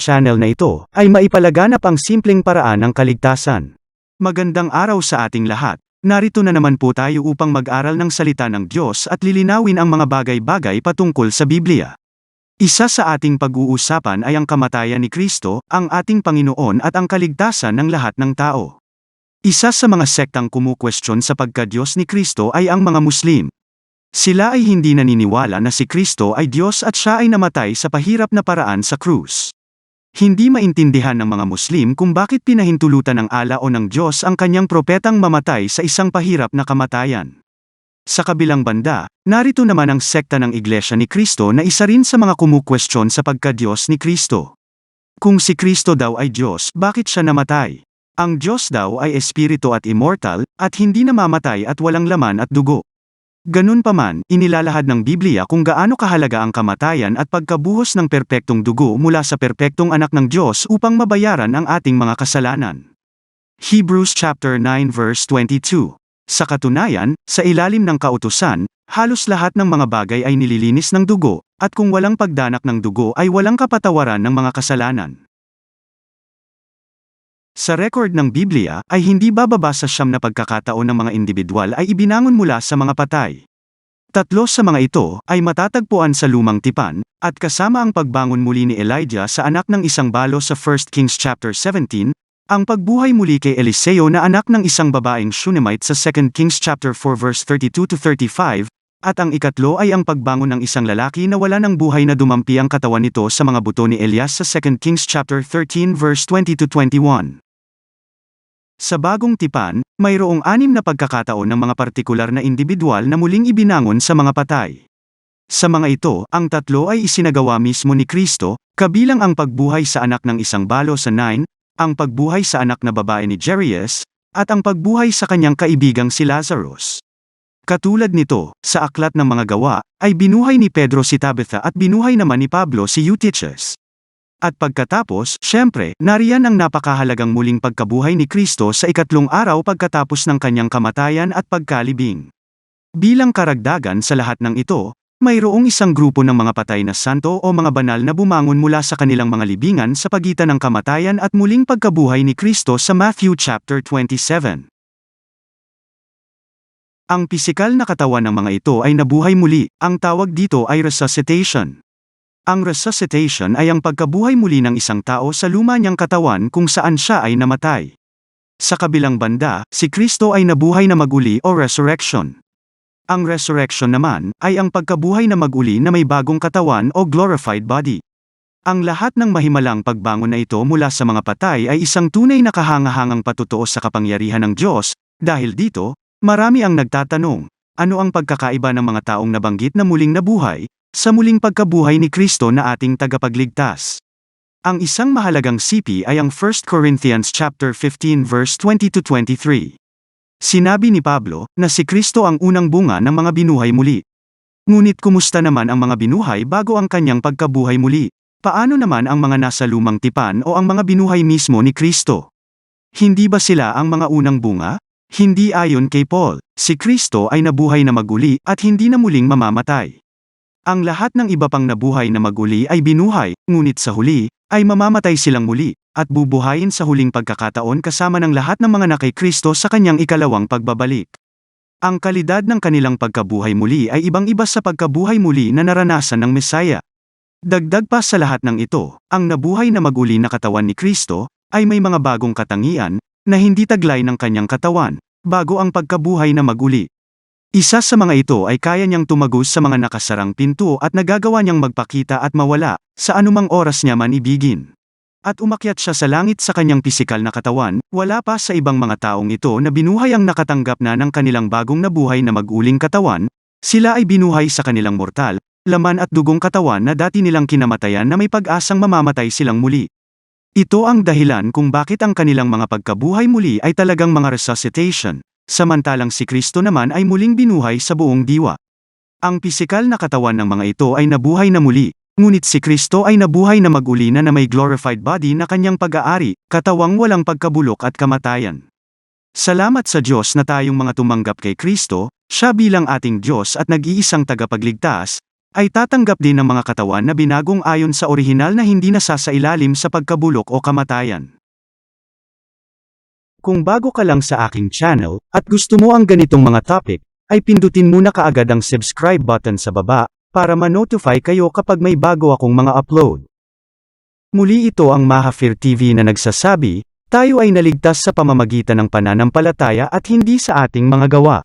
channel na ito, ay maipalaganap ang simpleng paraan ng kaligtasan. Magandang araw sa ating lahat. Narito na naman po tayo upang mag-aral ng salita ng Diyos at lilinawin ang mga bagay-bagay patungkol sa Biblia. Isa sa ating pag-uusapan ay ang kamatayan ni Kristo, ang ating Panginoon at ang kaligtasan ng lahat ng tao. Isa sa mga sektang kumukwestiyon sa pagka-Diyos ni Kristo ay ang mga Muslim. Sila ay hindi naniniwala na si Kristo ay Diyos at siya ay namatay sa pahirap na paraan sa krus. Hindi maintindihan ng mga Muslim kung bakit pinahintulutan ng ala o ng Diyos ang kanyang propetang mamatay sa isang pahirap na kamatayan. Sa kabilang banda, narito naman ang sekta ng Iglesia ni Kristo na isa rin sa mga kumukwestiyon sa pagka-Diyos ni Kristo. Kung si Kristo daw ay Diyos, bakit siya namatay? Ang Diyos daw ay espiritu at immortal, at hindi namamatay at walang laman at dugo. Ganun pa man, inilalahad ng Biblia kung gaano kahalaga ang kamatayan at pagkabuhos ng perpektong dugo mula sa perpektong anak ng Diyos upang mabayaran ang ating mga kasalanan. Hebrews chapter 9 verse 22. Sa katunayan, sa ilalim ng kautusan, halos lahat ng mga bagay ay nililinis ng dugo, at kung walang pagdanak ng dugo ay walang kapatawaran ng mga kasalanan. Sa record ng Biblia, ay hindi bababa sa siyam na pagkakataon ng mga individual ay ibinangon mula sa mga patay. Tatlo sa mga ito ay matatagpuan sa lumang tipan, at kasama ang pagbangon muli ni Elijah sa anak ng isang balo sa 1 Kings chapter 17, ang pagbuhay muli kay Eliseo na anak ng isang babaeng Shunammite sa 2 Kings chapter 4 verse 32 to 35, at ang ikatlo ay ang pagbangon ng isang lalaki na wala ng buhay na dumampi ang katawan nito sa mga buto ni Elias sa 2 Kings chapter 13 verse 20 to 21. Sa bagong tipan, mayroong anim na pagkakataon ng mga partikular na individual na muling ibinangon sa mga patay. Sa mga ito, ang tatlo ay isinagawa mismo ni Kristo, kabilang ang pagbuhay sa anak ng isang balo sa 9, ang pagbuhay sa anak na babae ni Jerias, at ang pagbuhay sa kanyang kaibigang si Lazarus. Katulad nito, sa aklat ng mga gawa, ay binuhay ni Pedro si Tabitha at binuhay naman ni Pablo si Eutychus. At pagkatapos, syempre, nariyan ang napakahalagang muling pagkabuhay ni Kristo sa ikatlong araw pagkatapos ng kanyang kamatayan at pagkalibing. Bilang karagdagan sa lahat ng ito, mayroong isang grupo ng mga patay na santo o mga banal na bumangon mula sa kanilang mga libingan sa pagitan ng kamatayan at muling pagkabuhay ni Kristo sa Matthew chapter 27. Ang pisikal na katawan ng mga ito ay nabuhay muli, ang tawag dito ay resuscitation. Ang resuscitation ay ang pagkabuhay muli ng isang tao sa luma niyang katawan kung saan siya ay namatay. Sa kabilang banda, si Kristo ay nabuhay na maguli o resurrection. Ang resurrection naman, ay ang pagkabuhay na maguli na may bagong katawan o glorified body. Ang lahat ng mahimalang pagbangon na ito mula sa mga patay ay isang tunay na kahangahangang patutuo sa kapangyarihan ng Diyos, dahil dito, marami ang nagtatanong, ano ang pagkakaiba ng mga taong nabanggit na muling nabuhay, sa muling pagkabuhay ni Kristo na ating tagapagligtas. Ang isang mahalagang sipi ay ang 1 Corinthians chapter 15 verse 20 to 23. Sinabi ni Pablo na si Kristo ang unang bunga ng mga binuhay muli. Ngunit kumusta naman ang mga binuhay bago ang kanyang pagkabuhay muli? Paano naman ang mga nasa lumang tipan o ang mga binuhay mismo ni Kristo? Hindi ba sila ang mga unang bunga? Hindi ayon kay Paul, si Kristo ay nabuhay na maguli at hindi na muling mamamatay. Ang lahat ng iba pang nabuhay na maguli ay binuhay, ngunit sa huli, ay mamamatay silang muli, at bubuhayin sa huling pagkakataon kasama ng lahat ng mga nakay Kristo sa kanyang ikalawang pagbabalik. Ang kalidad ng kanilang pagkabuhay muli ay ibang-iba sa pagkabuhay muli na naranasan ng Mesaya. Dagdag pa sa lahat ng ito, ang nabuhay na maguli na katawan ni Kristo, ay may mga bagong katangian, na hindi taglay ng kanyang katawan, bago ang pagkabuhay na maguli. Isa sa mga ito ay kaya niyang tumagos sa mga nakasarang pinto at nagagawa niyang magpakita at mawala, sa anumang oras niya man ibigin. At umakyat siya sa langit sa kanyang pisikal na katawan, wala pa sa ibang mga taong ito na binuhay ang nakatanggap na ng kanilang bagong nabuhay na maguling katawan, sila ay binuhay sa kanilang mortal, laman at dugong katawan na dati nilang kinamatayan na may pag-asang mamamatay silang muli. Ito ang dahilan kung bakit ang kanilang mga pagkabuhay muli ay talagang mga resuscitation, samantalang si Kristo naman ay muling binuhay sa buong diwa. Ang pisikal na katawan ng mga ito ay nabuhay na muli, ngunit si Kristo ay nabuhay na maguli na na may glorified body na kanyang pag-aari, katawang walang pagkabulok at kamatayan. Salamat sa Diyos na tayong mga tumanggap kay Kristo, siya bilang ating Diyos at nag-iisang tagapagligtas, ay tatanggap din ng mga katawan na binagong ayon sa orihinal na hindi nasasailalim sa pagkabulok o kamatayan. Kung bago ka lang sa aking channel, at gusto mo ang ganitong mga topic, ay pindutin muna kaagad ang subscribe button sa baba, para ma-notify kayo kapag may bago akong mga upload. Muli ito ang Mahafir TV na nagsasabi, tayo ay naligtas sa pamamagitan ng pananampalataya at hindi sa ating mga gawa.